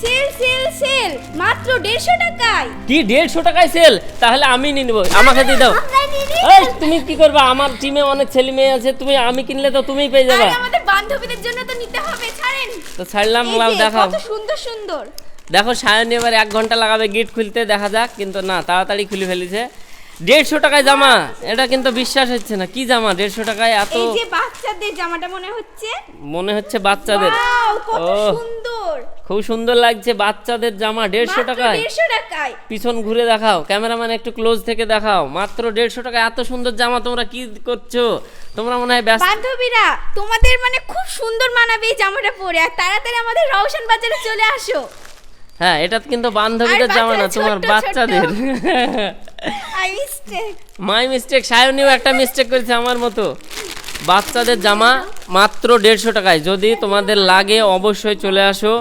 Sell sell sell মাত্র দেড়শো টাকায়। কি দেড়শো টাকায় সেল? তাহলে আমি নিয়ে নেব। আমাকে দিয়ে দাও। এই তুমি কি করবে? আমার টিমে অনেক ছেলে মেয়ে আছে তুমি আমি কিনলে তো তুমিই পেয়ে যাবে। আরে আমাদের বান্ধবীদের জন্য তো নিতে হবে ছাড়েন। তো ছাড়লাম লাও দেখাও। কত সুন্দর সুন্দর। দেখো সায়ন এবার এক ঘণ্টা লাগাবে গেট খুলতে দেখা যাক। কিন্তু না তাড়াতাড়ি খুলে ফেলেছে। দেড়শো টাকায় জামা এটা কিন্তু বিশ্বাস হচ্ছে না। কি জামা? দেড়শো টাকায় এত এই যে বাচ্চাদের জামাটা মনে হচ্ছে? মনে হচ্ছে বাচ্চাদের। কত সুন্দর। খুব সুন্দর লাগছে বাচ্চাদের জামা দেড়শো টাকায়। দেড়শো টাকায়। পিছন ঘুরে দেখাও ক্যামেরাম্যান একটু ক্লোজ থেকে দেখাও। মাত্র দেড়শো টাকায় এত সুন্দর জামা তোমরা কি করছ? তোমরা মনে হয় ব্যস্ত বান্ধবীরা তোমাদের মানে খুব সুন্দর মানাবে এই জামাটা পরে। আর তাড়াতাড়ি আমাদের রওশন বাজারে চলে আসো। হ্যাঁ এটা কিন্তু বান্ধবীদের জামা না তোমার। বাচ্চাদের। মাই মিস্টেক সায়নীও একটা মিস্টেক করেছে আমার মতো। বাচ্চাদের জামা মাত্র দেড়শো টাকায়। যদি তোমাদের লাগে অবশ্যই চলে আসো।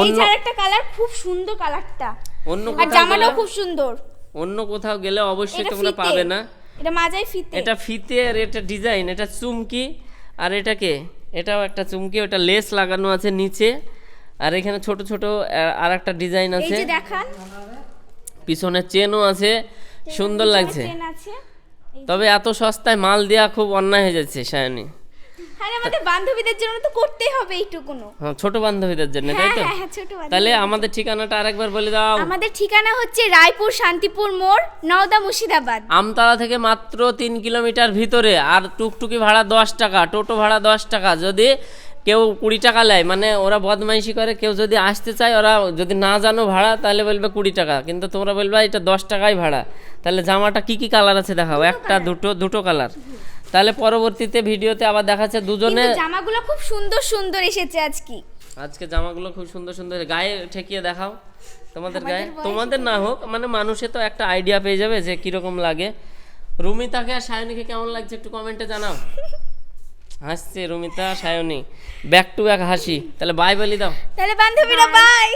অন্য একটা কালার খুব সুন্দর কালারটা অন্য আর জামাটাও খুব সুন্দর। অন্য কোথাও গেলে অবশ্যই তোমরা পাবে না। এটা মাজাই ফিতে। এটা ফিতে আর এটা ডিজাইন। এটা চুমকি। আর এটাকে এটাও একটা চুমকি। ওটা লেস লাগানো আছে নিচে। আর এখানে ছোট ছোট আর একটা ডিজাইন আছে। দেখান। পিছনে চেনও আছে। সুন্দর লাগছে। তবে এত সস্তায় মাল দেওয়া খুব অন্যায় হয়ে যাচ্ছে সায়নী। আরে আমাদের বান্ধবীদের জন্য তো করতেই হবে এইটুকুনো হ্যাঁ ছোট বান্ধবীদের জন্য তাই হ্যাঁ তো? হ্যাঁ হ্যাঁ। তাহলে আমাদের ঠিকানাটা আরেকবার বলে দাও। আমাদের ঠিকানা হচ্ছে রায়পুর শান্তিপুর মোড় নওদা মুর্শিদাবাদ। আমতলা থেকে মাত্র তিন কিলোমিটার ভিতরে আর টুকটুকি ভাড়া দশ টাকা টোটো ভাড়া দশ টাকা। যদি কেউ কুড়ি টাকা নেয় মানে ওরা বদমাইশি করে কেউ যদি আসতে চায় ওরা যদি না জানো ভাড়া তাহলে বলবে কুড়ি টাকা। কিন্তু তোমরা বলবে এটা দশ টাকাই ভাড়া। তাহলে জামাটা কি কি কালার আছে দেখাও? একটা দুটো দুটো কালার। তাহলে পরবর্তীতে ভিডিওতে আবার দেখাচ্ছে দুজনে জামাগুলো খুব সুন্দর সুন্দর এসেছে আজকে। আজকে জামাগুলো খুব সুন্দর সুন্দর। গায়ে ঠেকিয়ে দেখাও তোমাদের গায়ে। তোমাদের না হোক মানে মানুষে তো একটা আইডিয়া পেয়ে যাবে যে কীরকম লাগে। রুমিতাকে আর সায়নীকে কেমন লাগছে একটু কমেন্টে জানাও। হাসছে Rumita Sayani. Back to back হাসি। তাহলে বাই বলি দাও। তাহলে বান্ধবীরা বাই